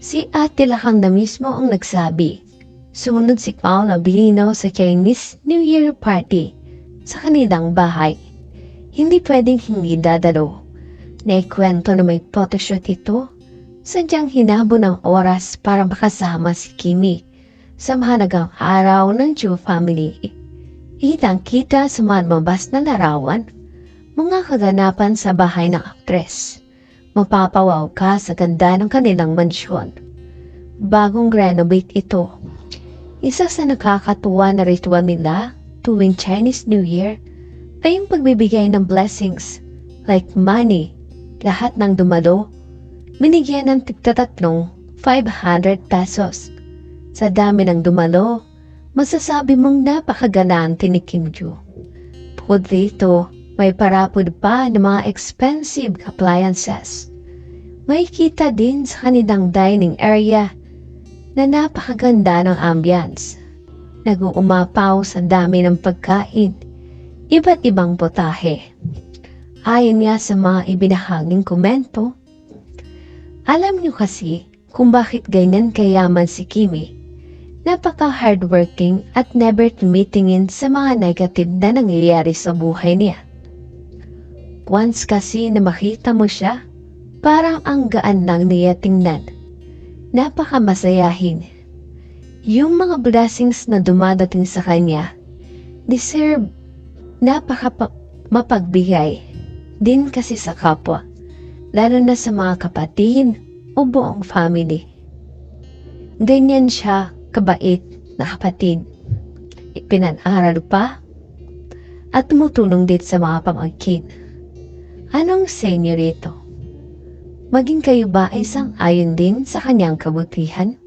Si Ate Lakang na mismo ang nagsabi. Sumunod si Paul Abilino sa Chinese New Year party sa kanilang bahay. Hindi pwedeng hindi dadalo. Naikwento na may photoshoot ito. Sadyang hinabo ng oras para makasama si Kimi sa mahalagang araw ng Chu family. Kitang-kita sa mga mabas na larawan, mga kaganapan sa bahay ng aktres. Mapapawaw ka sa ganda ng kanilang mansyon. Bagong renovate ito. Isa sa nakakatuwa na ritual nila tuwing Chinese New Year ay yung pagbibigay ng blessings like money. Lahat ng dumalo, binigyan ng tigtatatlong 500 pesos. Sa dami ng dumalo, masasabi mong napakagalante ni Kim Joo. Bukod dito, may parapod pa ng mga expensive appliances. May kita din sa kanilang dining area na napakaganda ng ambience. Nag-uumapaw sa dami ng pagkain, iba't ibang potahe. Ayon nga sa mga ibinahaging komento, alam niyo kasi kung bakit ganyan kayaman si Kimi. Napaka-hardworking at never tumitingin sa mga negative na nangyayari sa buhay niya. Once kasi na makita mo siya, parang ang gaan lang niya tingnan. Napakamasayahin. Yung mga blessings na dumadating sa kanya, deserve napaka mapagbigay din kasi sa kapwa, lalo na sa mga kapatid o buong family. Ganyan siya kabait na kapatid. Ipinaral pa at tumutulong din sa mga pamangkin. Anong sa inyo rito? Maging kayo ba ay isang ayon din sa kanyang kabutihan?